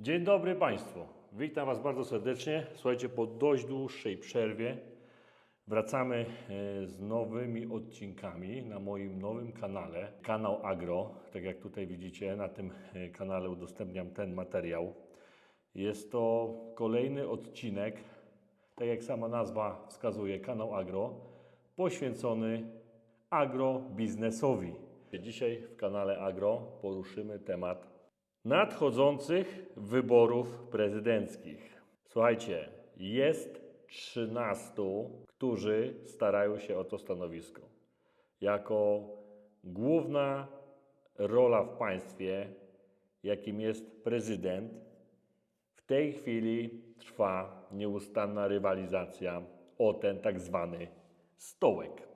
Dzień dobry Państwu. Witam Was bardzo serdecznie. Słuchajcie, po dość dłuższej przerwie wracamy e, z nowymi odcinkami na moim nowym kanale, kanał Agro. Tak jak tutaj widzicie, na tym e, kanale udostępniam ten materiał. Jest to kolejny odcinek, tak jak sama nazwa wskazuje, kanał Agro, poświęcony agrobiznesowi. Dzisiaj w kanale Agro poruszymy temat nadchodzących wyborów prezydenckich. Słuchajcie, jest 13, którzy starają się o to stanowisko. Jako główna rola w państwie, jakim jest prezydent, w tej chwili trwa nieustanna rywalizacja o ten tak zwany stołek.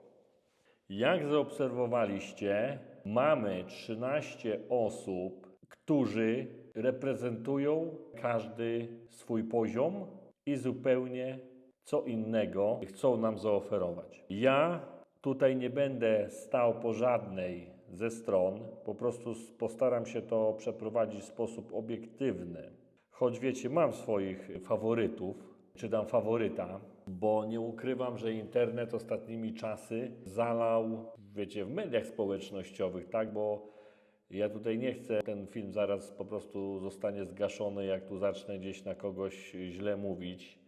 Jak zaobserwowaliście, mamy 13 osób, którzy reprezentują każdy swój poziom i zupełnie co innego chcą nam zaoferować. Ja tutaj nie będę stał po żadnej ze stron, po prostu postaram się to przeprowadzić w sposób obiektywny. Choć wiecie, mam swoich faworytów, czy dam faworyta, bo nie ukrywam, że internet ostatnimi czasy zalał, wiecie, w mediach społecznościowych, tak, bo ja tutaj nie chcę, ten film zaraz po prostu zostanie zgaszony, jak tu zacznę gdzieś na kogoś źle mówić,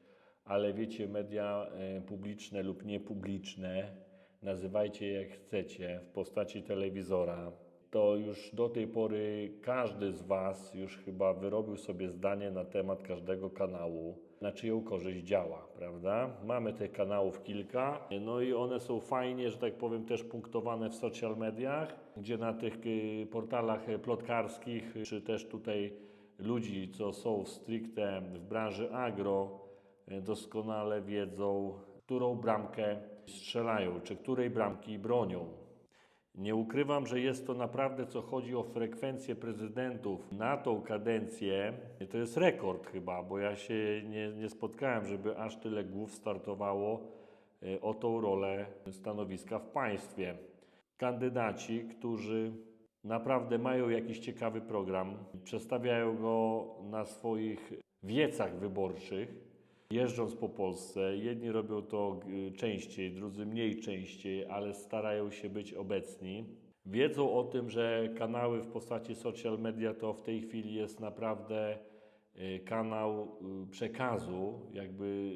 ale wiecie, media e, publiczne lub niepubliczne, nazywajcie je jak chcecie, w postaci telewizora, to już do tej pory każdy z Was już chyba wyrobił sobie zdanie na temat każdego kanału, na czyją korzyść działa, prawda? Mamy tych kanałów kilka, no i one są fajnie, że tak powiem, też punktowane w social mediach, gdzie na tych y, portalach y, plotkarskich, y, czy też tutaj ludzi, co są stricte w branży agro, doskonale wiedzą, którą bramkę strzelają, czy której bramki bronią. Nie ukrywam, że jest to naprawdę, co chodzi o frekwencję prezydentów na tą kadencję, to jest rekord chyba, bo ja się nie, nie spotkałem, żeby aż tyle głów startowało e, o tą rolę stanowiska w państwie. Kandydaci, którzy naprawdę mają jakiś ciekawy program, przedstawiają go na swoich wiecach wyborczych, jeżdżąc po Polsce. Jedni robią to y, częściej, drudzy mniej częściej, ale starają się być obecni. Wiedzą o tym, że kanały w postaci social media to w tej chwili jest naprawdę y, kanał y, przekazu, jakby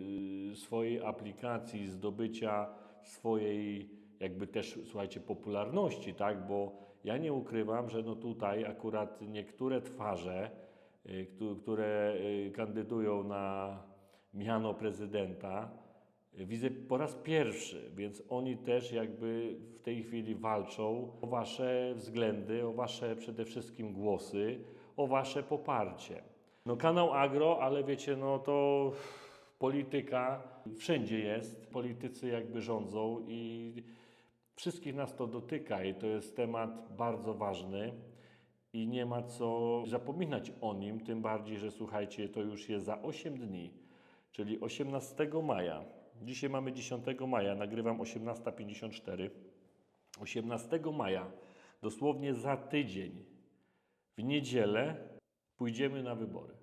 swojej aplikacji, zdobycia swojej jakby też, słuchajcie, popularności, tak? Bo ja nie ukrywam, że no tutaj akurat niektóre twarze, któ- które kandydują na miano prezydenta, widzę po raz pierwszy, więc oni też jakby w tej chwili walczą o wasze względy, o wasze przede wszystkim głosy, o wasze poparcie. No kanał Agro, ale wiecie, no to polityka wszędzie jest, politycy jakby rządzą i wszystkich nas to dotyka i to jest temat bardzo ważny. I nie ma co zapominać o nim, tym bardziej, że słuchajcie, to już jest za 8 dni, czyli 18 maja. Dzisiaj mamy 10 maja, nagrywam 18.54. 18 maja, dosłownie za tydzień, w niedzielę pójdziemy na wybory.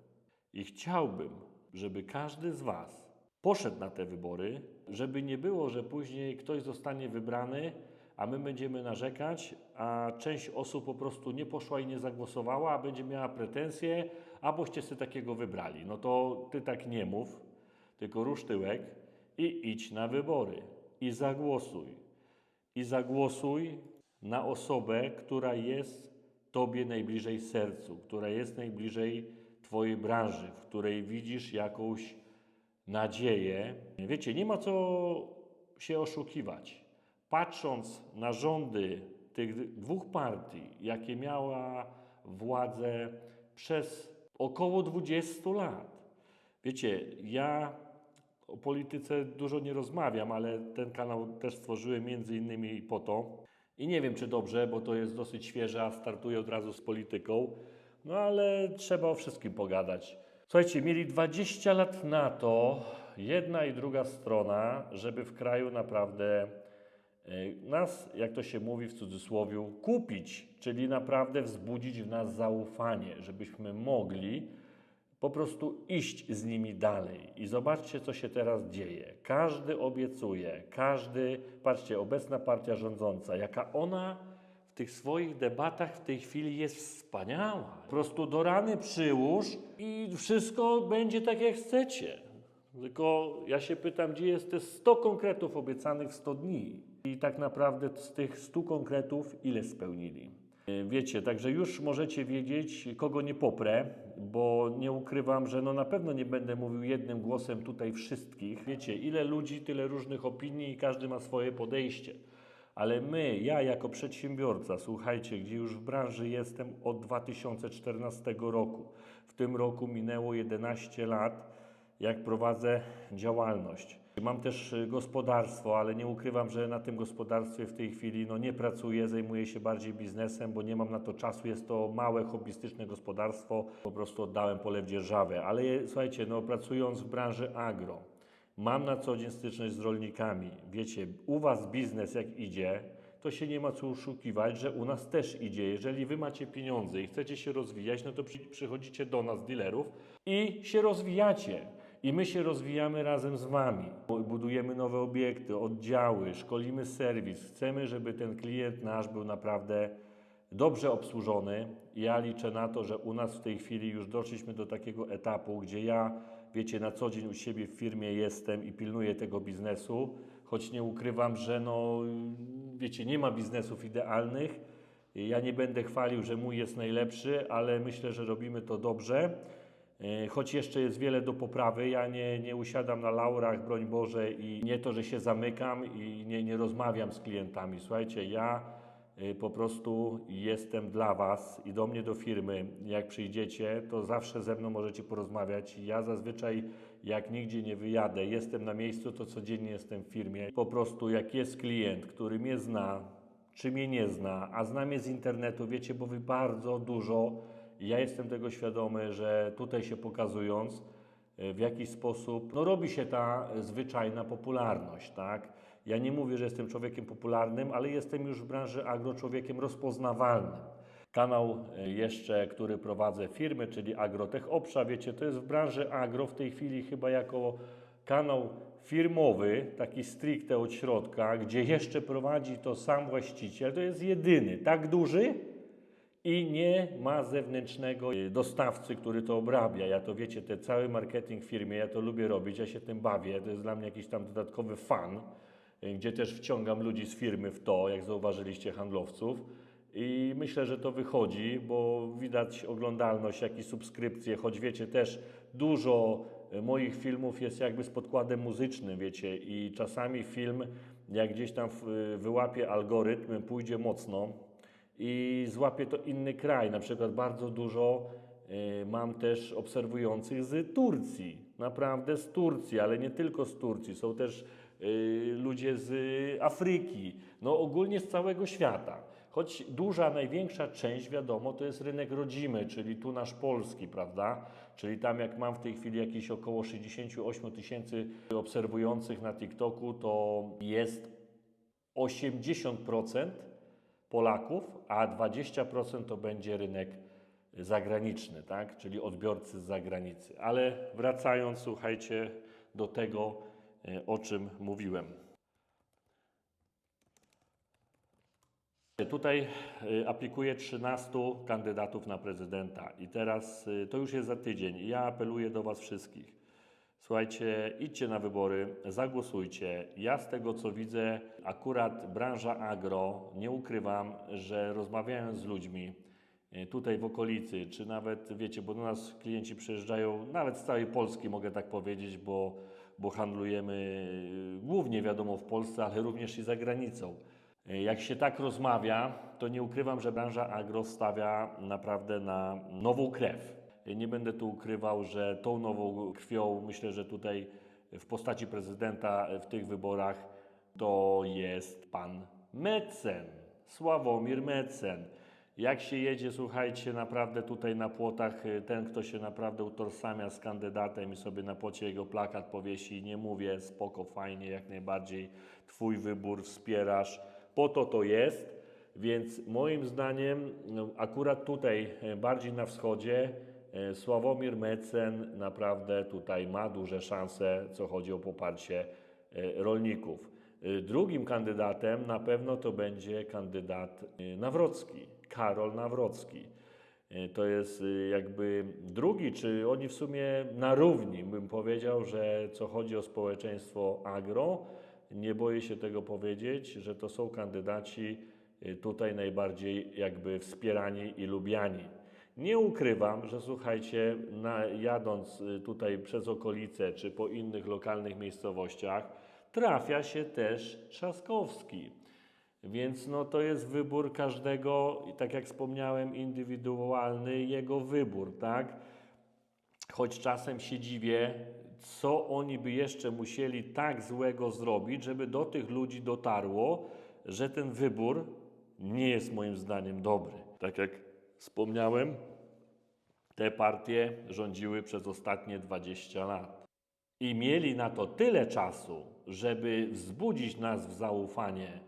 I chciałbym, żeby każdy z Was poszedł na te wybory, żeby nie było, że później ktoś zostanie wybrany, a my będziemy narzekać, a część osób po prostu nie poszła i nie zagłosowała, a będzie miała pretensje, a sobie takiego wybrali. No to Ty tak nie mów, tylko rusz tyłek i idź na wybory. I zagłosuj. I zagłosuj na osobę, która jest Tobie najbliżej sercu, która jest najbliżej Twojej branży, w której widzisz jakąś nadzieję. Wiecie, nie ma co się oszukiwać. Patrząc na rządy tych dwóch partii, jakie miała władzę przez około 20 lat. Wiecie, ja o polityce dużo nie rozmawiam, ale ten kanał też stworzyłem między innymi po to. I nie wiem, czy dobrze, bo to jest dosyć świeże, a startuję od razu z polityką. No ale trzeba o wszystkim pogadać. Słuchajcie, mieli 20 lat na to, jedna i druga strona, żeby w kraju naprawdę e, nas, jak to się mówi w cudzysłowie, kupić, czyli naprawdę wzbudzić w nas zaufanie, żebyśmy mogli po prostu iść z nimi dalej. I zobaczcie, co się teraz dzieje. Każdy obiecuje, każdy, patrzcie, obecna partia rządząca, jaka ona w tych swoich debatach w tej chwili jest wspaniała. Po prostu do rany przyłóż i wszystko będzie tak, jak chcecie. Tylko ja się pytam, gdzie jest te 100 konkretów obiecanych w 100 dni? I tak naprawdę z tych 100 konkretów ile spełnili? Wiecie, także już możecie wiedzieć, kogo nie poprę, bo nie ukrywam, że no na pewno nie będę mówił jednym głosem tutaj wszystkich. Wiecie, ile ludzi, tyle różnych opinii i każdy ma swoje podejście. Ale my, ja jako przedsiębiorca, słuchajcie, gdzie już w branży jestem od 2014 roku, w tym roku minęło 11 lat, jak prowadzę działalność. Mam też y, gospodarstwo, ale nie ukrywam, że na tym gospodarstwie w tej chwili no, nie pracuję, zajmuję się bardziej biznesem, bo nie mam na to czasu. Jest to małe, hobbystyczne gospodarstwo, po prostu oddałem pole w dzierżawę. Ale słuchajcie, no, pracując w branży agro, mam na co dzień styczność z rolnikami. Wiecie, u Was biznes jak idzie, to się nie ma co oszukiwać, że u nas też idzie. Jeżeli Wy macie pieniądze i chcecie się rozwijać, no to przy, przychodzicie do nas, dealerów, i się rozwijacie. I my się rozwijamy razem z Wami. Budujemy nowe obiekty, oddziały, szkolimy serwis. Chcemy, żeby ten klient nasz był naprawdę dobrze obsłużony. Ja liczę na to, że u nas w tej chwili już doszliśmy do takiego etapu, gdzie ja, wiecie, na co dzień u siebie w firmie jestem i pilnuję tego biznesu, choć nie ukrywam, że no, wiecie, nie ma biznesów idealnych. Ja nie będę chwalił, że mój jest najlepszy, ale myślę, że robimy to dobrze. E, Choć jeszcze jest wiele do poprawy, ja nie, nie usiadam na laurach, broń Boże, i nie to, że się zamykam i nie, nie rozmawiam z klientami. Słuchajcie, ja y, po prostu jestem dla Was i do mnie do firmy, jak przyjdziecie, to zawsze ze mną możecie porozmawiać. Ja zazwyczaj, jak nigdzie nie wyjadę, jestem na miejscu, to codziennie jestem w firmie. Po prostu, jak jest klient, który mnie zna, czy mnie nie zna, a zna mnie z internetu, wiecie, bo Wy bardzo dużo, ja jestem tego świadomy, że tutaj się pokazując, e, w jakiś sposób no, robi się ta zwyczajna popularność, tak? Ja nie mówię, że jestem człowiekiem popularnym, ale jestem już w branży agro człowiekiem rozpoznawalnym. Kanał e, jeszcze, który prowadzę firmy, czyli Agrotech Obsza, wiecie, to jest w branży agro w tej chwili chyba jako kanał firmowy, taki stricte od środka, gdzie jeszcze prowadzi to sam właściciel, to jest jedyny, tak duży, i nie ma zewnętrznego y, dostawcy, który to obrabia. Ja to wiecie, ten cały marketing w firmie, ja to lubię robić, ja się tym bawię, to jest dla mnie jakiś tam dodatkowy fan, y, gdzie też wciągam ludzi z firmy w to, jak zauważyliście, handlowców. I myślę, że to wychodzi, bo widać oglądalność, jak i subskrypcje, choć wiecie, też dużo y, moich filmów jest jakby z podkładem muzycznym, wiecie, i czasami film, jak gdzieś tam wyłapie algorytm, pójdzie mocno, i złapie to inny kraj. Na przykład bardzo dużo y, mam też obserwujących z Turcji. Naprawdę z Turcji, ale nie tylko z Turcji. Są też y, ludzie z Afryki. No ogólnie z całego świata. Choć duża, największa część, wiadomo, to jest rynek rodzimy, czyli tu nasz polski, prawda? Czyli tam jak mam w tej chwili jakieś około 68 tysięcy obserwujących na TikToku, to jest 80% Polaków, a 20% to będzie rynek zagraniczny, tak? czyli odbiorcy z zagranicy. Ale wracając, słuchajcie, do tego, e, o czym mówiłem. Tutaj y, aplikuje 13 kandydatów na prezydenta i teraz y, to już jest za tydzień. Ja apeluję do Was wszystkich. Słuchajcie, idźcie na wybory, zagłosujcie. Ja z tego co widzę, akurat branża agro, nie ukrywam, że rozmawiając z ludźmi y, tutaj w okolicy, czy nawet wiecie, bo do nas klienci przyjeżdżają nawet z całej Polski, mogę tak powiedzieć, bo, bo handlujemy y, głównie wiadomo w Polsce, ale również i za granicą. Y, Jak się tak rozmawia, to nie ukrywam, że branża agro stawia naprawdę na nową krew. Y, Nie będę tu ukrywał, że tą nową krwią, myślę, że tutaj w postaci prezydenta w tych wyborach to jest pan Mecen, Sławomir Mecen. Jak się jedzie, słuchajcie, naprawdę tutaj na płotach, y, ten, kto się naprawdę utożsamia z kandydatem i sobie na płocie jego plakat powiesi, nie mówię, spoko, fajnie, jak najbardziej, twój wybór, wspierasz, po to to jest, więc moim zdaniem no, akurat tutaj, e, bardziej na wschodzie, Sławomir Mecen naprawdę tutaj ma duże szanse, co chodzi o poparcie e, rolników. E, Drugim kandydatem na pewno to będzie kandydat e, Nawrocki, Karol Nawrocki. E, To jest jakby drugi, czy oni w sumie na równi, bym powiedział, że co chodzi o społeczeństwo agro, nie boję się tego powiedzieć, że to są kandydaci tutaj najbardziej jakby wspierani i lubiani. Nie ukrywam, że słuchajcie, na, jadąc y, tutaj przez okolice czy po innych lokalnych miejscowościach, trafia się też Trzaskowski. Więc no, to jest wybór każdego, tak jak wspomniałem, indywidualny, jego wybór, tak? Choć czasem się dziwię, co oni by jeszcze musieli tak złego zrobić, żeby do tych ludzi dotarło, że ten wybór nie jest moim zdaniem dobry. Tak jak wspomniałem, te partie rządziły przez ostatnie 20 lat. I mieli na to tyle czasu, żeby wzbudzić nas w zaufanie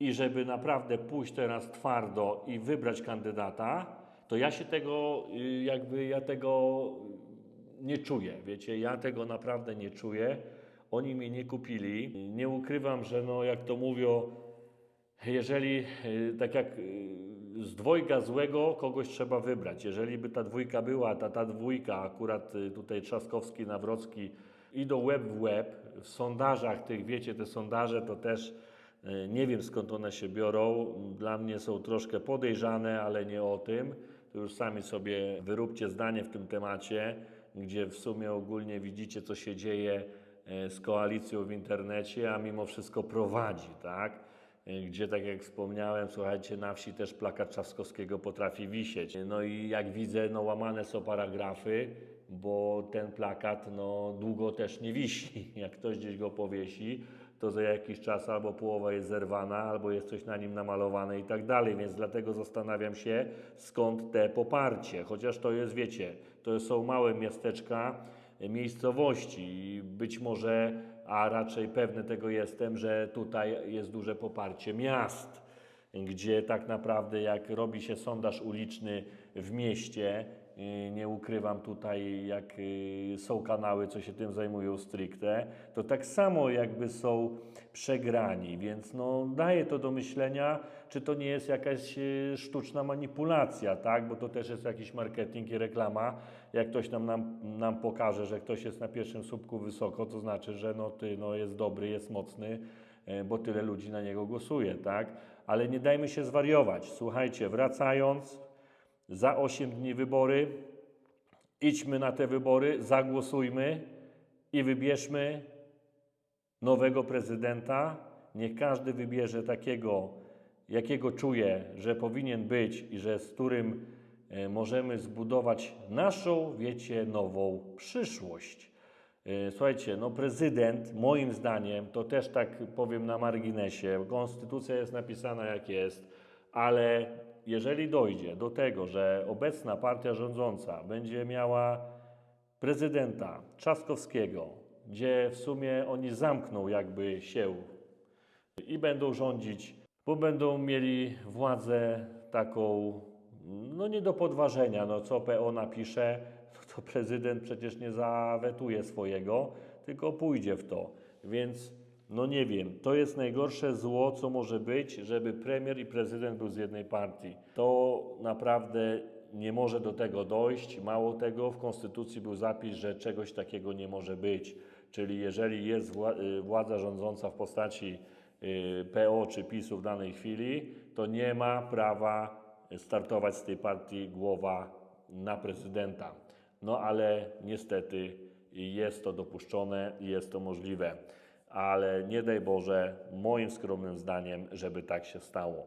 i żeby naprawdę pójść teraz twardo i wybrać kandydata, to ja się tego, y, jakby ja tego nie czuję, wiecie, ja tego naprawdę nie czuję. Oni mnie nie kupili. Nie ukrywam, że no jak to mówią, jeżeli y, tak jak y, z dwojga złego kogoś trzeba wybrać. Jeżeli by ta dwójka była, ta, ta dwójka, akurat y, tutaj Trzaskowski, Nawrocki, idą łeb w łeb. W sondażach tych, wiecie, te sondaże to też y, nie wiem skąd one się biorą. Dla mnie są troszkę podejrzane, ale nie o tym. To już sami sobie wyróbcie zdanie w tym temacie, gdzie w sumie ogólnie widzicie, co się dzieje e, z koalicją w internecie, a mimo wszystko prowadzi, tak? Gdzie, tak jak wspomniałem, słuchajcie, na wsi też plakat Trzaskowskiego potrafi wisieć. No i jak widzę, no łamane są paragrafy, bo ten plakat no, długo też nie wisi. Jak ktoś gdzieś go powiesi, to za jakiś czas albo połowa jest zerwana, albo jest coś na nim namalowane i tak dalej. Więc dlatego zastanawiam się, skąd te poparcie. Chociaż to jest, wiecie, to są małe miasteczka, e, miejscowości i być może, a raczej pewny tego jestem, że tutaj jest duże poparcie miast, gdzie tak naprawdę jak robi się sondaż uliczny w mieście, nie ukrywam tutaj, jak yy, są kanały, co się tym zajmują stricte, to tak samo jakby są przegrani, więc no daje to do myślenia, czy to nie jest jakaś yy, sztuczna manipulacja, tak, bo to też jest jakiś marketing i reklama, jak ktoś nam, nam, nam pokaże, że ktoś jest na pierwszym słupku wysoko, to znaczy, że no ty no, jest dobry, jest mocny, e, bo tyle ludzi na niego głosuje, tak? Ale nie dajmy się zwariować. Słuchajcie, wracając, za 8 dni wybory, idźmy na te wybory, zagłosujmy i wybierzmy nowego prezydenta. Niech każdy wybierze takiego, jakiego czuje, że powinien być i że z którym e, możemy zbudować naszą, wiecie, nową przyszłość. E, Słuchajcie, no prezydent, moim zdaniem, to też tak powiem na marginesie, konstytucja jest napisana jak jest, ale jeżeli dojdzie do tego, że obecna partia rządząca będzie miała prezydenta Trzaskowskiego, gdzie w sumie oni zamkną jakby się i będą rządzić, bo będą mieli władzę taką, no nie do podważenia, no co PO napisze, no to prezydent przecież nie zawetuje swojego, tylko pójdzie w to. Więc no nie wiem, to jest najgorsze zło, co może być, żeby premier i prezydent był z jednej partii. To naprawdę nie może do tego dojść. Mało tego, w Konstytucji był zapis, że czegoś takiego nie może być. Czyli jeżeli jest y, władza rządząca w postaci y, PO czy PiSu w danej chwili, to nie ma prawa startować z tej partii głowa na prezydenta. No ale niestety jest to dopuszczone i jest to możliwe. Ale nie daj Boże, moim skromnym zdaniem, żeby tak się stało.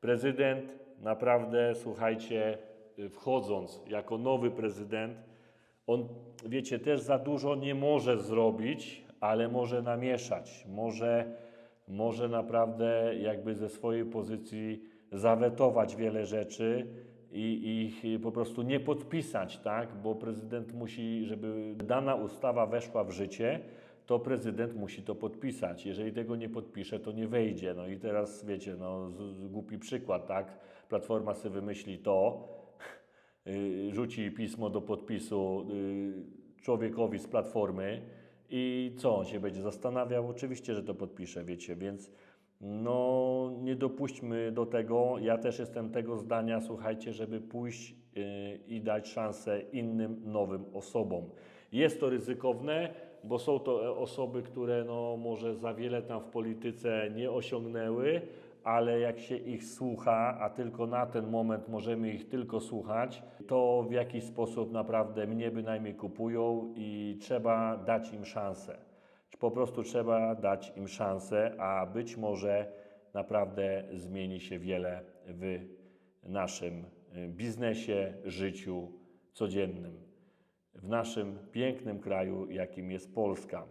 Prezydent naprawdę, słuchajcie, y, wchodząc jako nowy prezydent, on, wiecie, też za dużo nie może zrobić, ale może namieszać, może, może naprawdę jakby ze swojej pozycji zawetować wiele rzeczy i ich po prostu nie podpisać, tak? Bo prezydent musi, żeby dana ustawa weszła w życie, to prezydent musi to podpisać. Jeżeli tego nie podpisze, to nie wejdzie. No i teraz wiecie, no głupi przykład, tak? Platforma sobie wymyśli to, y, rzuci pismo do podpisu y, człowiekowi z platformy i co on się będzie zastanawiał? Oczywiście, że to podpisze, wiecie, więc no nie dopuśćmy do tego. Ja też jestem tego zdania, słuchajcie, żeby pójść y, i dać szansę innym, nowym osobom. Jest to ryzykowne, bo są to e, osoby, które no może za wiele tam w polityce nie osiągnęły, ale jak się ich słucha, a tylko na ten moment możemy ich tylko słuchać, to w jakiś sposób naprawdę mnie bynajmniej kupują i trzeba dać im szansę. Po prostu trzeba dać im szansę, a być może naprawdę zmieni się wiele w naszym y, biznesie, życiu codziennym w naszym pięknym kraju, jakim jest Polska.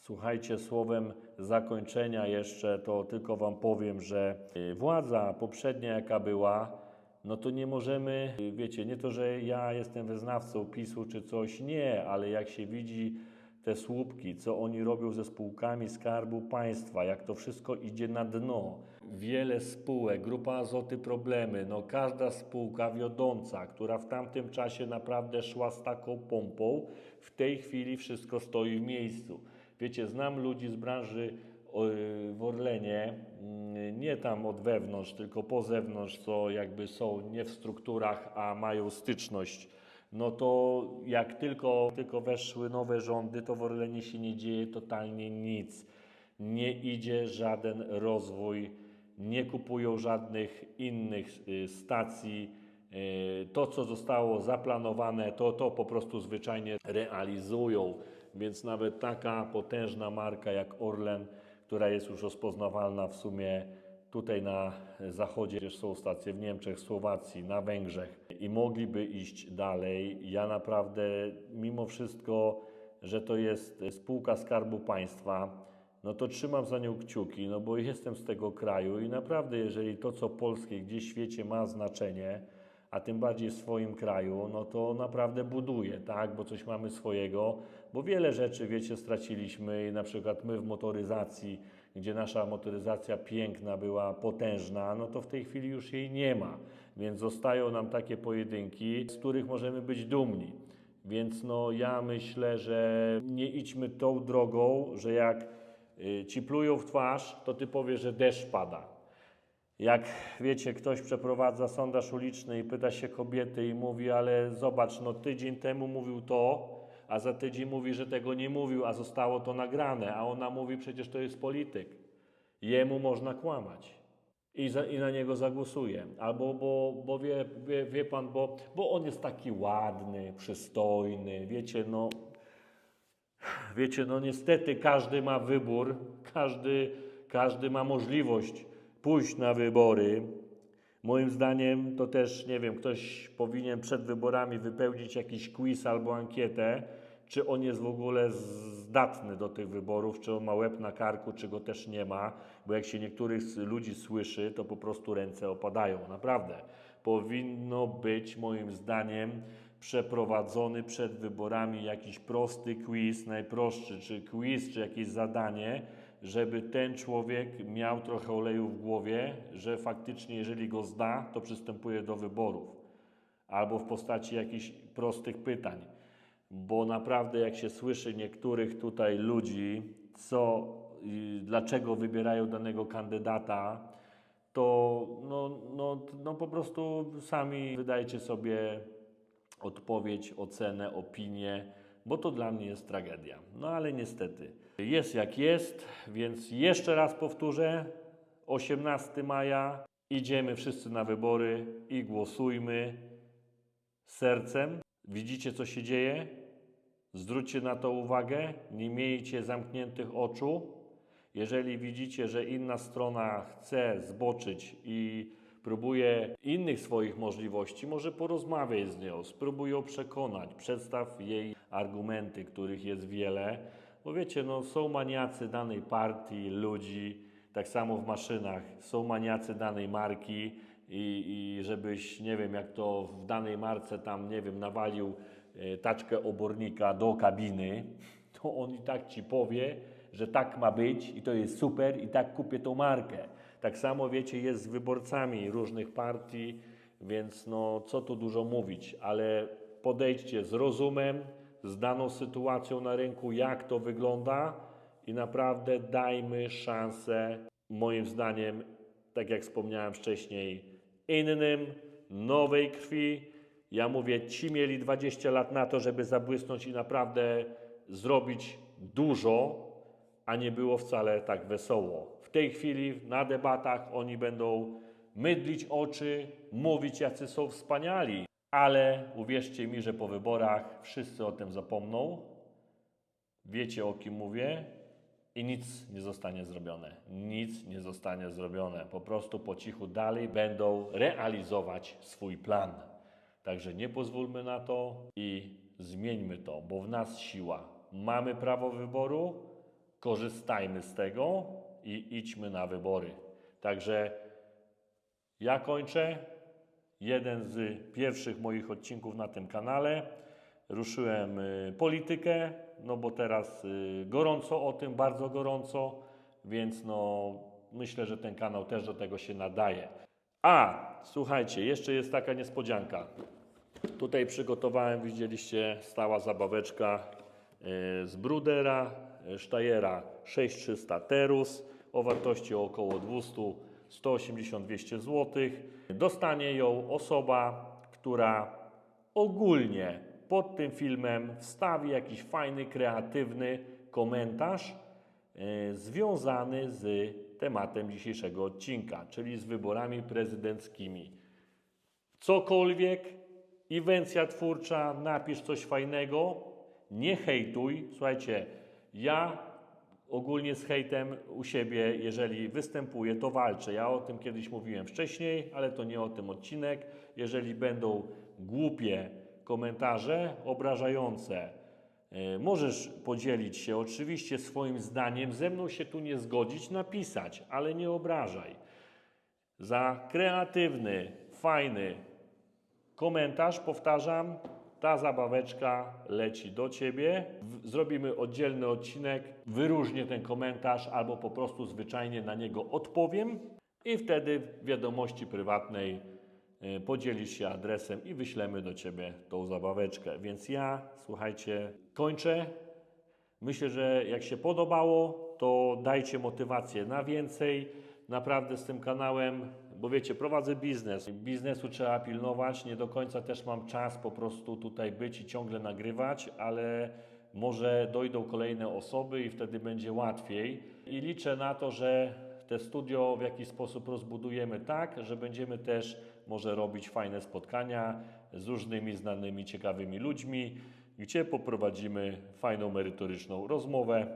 Słuchajcie, słowem zakończenia jeszcze to tylko Wam powiem, że y, władza poprzednia, jaka była, no to nie możemy, y, wiecie, nie to, że ja jestem wyznawcą PiSu czy coś, nie, ale jak się widzi te słupki, co oni robią ze spółkami Skarbu Państwa, jak to wszystko idzie na dno. Wiele spółek, Grupa Azoty Problemy, no każda spółka wiodąca, która w tamtym czasie naprawdę szła z taką pompą, w tej chwili wszystko stoi w miejscu. Wiecie, znam ludzi z branży y, w Orlenie, mm, nie tam od wewnątrz, tylko po zewnątrz, co jakby są nie w strukturach, a mają styczność no to jak tylko, tylko weszły nowe rządy, to w Orlenie się nie dzieje totalnie nic. Nie idzie żaden rozwój, nie kupują żadnych innych y, stacji. Y, To, co zostało zaplanowane, to to po prostu zwyczajnie realizują. Więc nawet taka potężna marka jak Orlen, która jest już rozpoznawalna w sumie tutaj na zachodzie, gdzież są stacje w Niemczech, Słowacji, na Węgrzech i mogliby iść dalej. Ja naprawdę, mimo wszystko, że to jest spółka Skarbu Państwa, no to trzymam za nią kciuki, no bo jestem z tego kraju i naprawdę, jeżeli to, co polskie gdzieś w świecie ma znaczenie, a tym bardziej w swoim kraju, no to naprawdę buduje, tak, bo coś mamy swojego, bo wiele rzeczy, wiecie, straciliśmy i na przykład my w motoryzacji, gdzie nasza motoryzacja piękna była, potężna, no to w tej chwili już jej nie ma, więc zostają nam takie pojedynki, z których możemy być dumni. Więc no ja myślę, że nie idźmy tą drogą, że jak ci plują w twarz, to ty powiesz, że deszcz pada. Jak wiecie, ktoś przeprowadza sondaż uliczny i pyta się kobiety i mówi, ale zobacz, no tydzień temu mówił to, a za tydzień mówi, że tego nie mówił, a zostało to nagrane, a ona mówi, przecież to jest polityk. Jemu można kłamać. I, za, I na niego zagłosuje. Albo, bo, bo wie, wie, wie pan, bo, bo on jest taki ładny, przystojny, wiecie, no, Wiecie, no niestety każdy ma wybór, każdy, każdy ma możliwość pójść na wybory. Moim zdaniem to też, nie wiem, ktoś powinien przed wyborami wypełnić jakiś quiz albo ankietę, czy on jest w ogóle zdatny do tych wyborów, czy on ma łeb na karku, czy go też nie ma, bo jak się niektórych ludzi słyszy, to po prostu ręce opadają, naprawdę. Powinno być, moim zdaniem, przeprowadzony przed wyborami jakiś prosty quiz, najprostszy, czy quiz, czy jakieś zadanie, żeby ten człowiek miał trochę oleju w głowie, że faktycznie, jeżeli go zda, to przystępuje do wyborów. Albo w postaci jakichś prostych pytań. Bo naprawdę, jak się słyszy niektórych tutaj ludzi, co, dlaczego wybierają danego kandydata, to no, no, no po prostu sami wydajcie sobie odpowiedź, ocenę, opinię, bo to dla mnie jest tragedia. No ale niestety jest jak jest, więc jeszcze raz powtórzę: 18 maja idziemy wszyscy na wybory i głosujmy sercem. Widzicie, co się dzieje? Zwróćcie na to uwagę, nie miejcie zamkniętych oczu. Jeżeli widzicie, że inna strona chce zboczyć i próbuje innych swoich możliwości, może porozmawiaj z nią, spróbuj ją przekonać, przedstaw jej argumenty, których jest wiele. Bo wiecie, no, są maniacy danej partii, ludzi, tak samo w maszynach, są maniacy danej marki i, i żebyś, nie wiem, jak to w danej marce tam, nie wiem, nawalił e, taczkę obornika do kabiny, to on i tak ci powie, że tak ma być i to jest super i tak kupię tą markę. Tak samo wiecie, jest z wyborcami różnych partii, więc no co tu dużo mówić, ale podejdźcie z rozumem, z daną sytuacją na rynku, jak to wygląda i naprawdę dajmy szansę, moim zdaniem, tak jak wspomniałem wcześniej, innym, nowej krwi. Ja mówię, ci mieli 20 lat na to, żeby zabłysnąć i naprawdę zrobić dużo, a nie było wcale tak wesoło. Tej chwili na debatach oni będą mydlić oczy, mówić, jacy są wspaniali, ale uwierzcie mi, że po wyborach wszyscy o tym zapomną. Wiecie o kim mówię i nic nie zostanie zrobione. Nic nie zostanie zrobione. Po prostu po cichu dalej będą realizować swój plan. Także nie pozwólmy na to i zmieńmy to, bo w nas siła. Mamy prawo wyboru, korzystajmy z tego i idźmy na wybory. Także ja kończę. Jeden z pierwszych moich odcinków na tym kanale. Ruszyłem y, politykę, no bo teraz y, gorąco o tym, bardzo gorąco, więc no myślę, że ten kanał też do tego się nadaje. A, słuchajcie, jeszcze jest taka niespodzianka. Tutaj przygotowałem, widzieliście, stała zabaweczka y, z Brudera, Steyera 6300 Terus o wartości około 200, 180-200 zł. Dostanie ją osoba, która ogólnie pod tym filmem wstawi jakiś fajny, kreatywny komentarz y, związany z tematem dzisiejszego odcinka, czyli z wyborami prezydenckimi cokolwiek, inwencja twórcza, napisz coś fajnego, nie hejtuj. Słuchajcie, ja ogólnie z hejtem u siebie, jeżeli występuję, to walczę. Ja o tym kiedyś mówiłem wcześniej, ale to nie o tym odcinek. Jeżeli będą głupie komentarze, obrażające, e, możesz podzielić się oczywiście swoim zdaniem, ze mną się tu nie zgodzić, napisać, ale nie obrażaj. Za kreatywny, fajny komentarz, powtarzam, ta zabaweczka leci do Ciebie. Zrobimy oddzielny odcinek, wyróżnię ten komentarz albo po prostu zwyczajnie na niego odpowiem i wtedy w wiadomości prywatnej y, podzielisz się adresem i wyślemy do Ciebie tą zabaweczkę. Więc ja, słuchajcie, kończę. Myślę, że jak się podobało, to dajcie motywację na więcej. Naprawdę z tym kanałem, bo wiecie, prowadzę biznes. Biznesu trzeba pilnować. Nie do końca też mam czas po prostu tutaj być i ciągle nagrywać, ale może dojdą kolejne osoby i wtedy będzie łatwiej. I liczę na to, że te studio w jakiś sposób rozbudujemy tak, że będziemy też może robić fajne spotkania z różnymi znanymi, ciekawymi ludźmi, gdzie poprowadzimy fajną, merytoryczną rozmowę.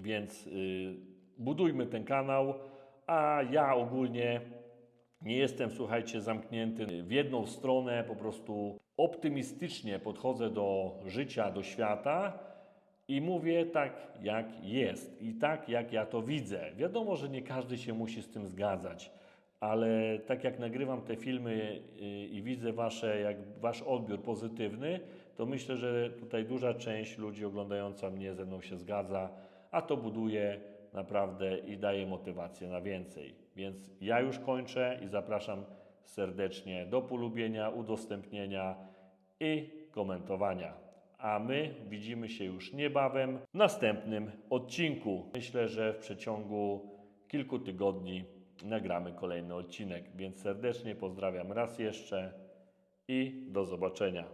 Więc y, budujmy ten kanał, a ja ogólnie nie jestem, słuchajcie, zamknięty w jedną stronę, po prostu optymistycznie podchodzę do życia, do świata i mówię tak, jak jest i tak, jak ja to widzę. Wiadomo, że nie każdy się musi z tym zgadzać, ale tak jak nagrywam te filmy y, i widzę wasze, jak wasz odbiór pozytywny, to myślę, że tutaj duża część ludzi oglądająca mnie ze mną się zgadza, a to buduje naprawdę i daje motywację na więcej. Więc ja już kończę i zapraszam serdecznie do polubienia, udostępnienia i komentowania. A my widzimy się już niebawem w następnym odcinku. Myślę, że w przeciągu kilku tygodni nagramy kolejny odcinek, więc serdecznie pozdrawiam raz jeszcze i do zobaczenia.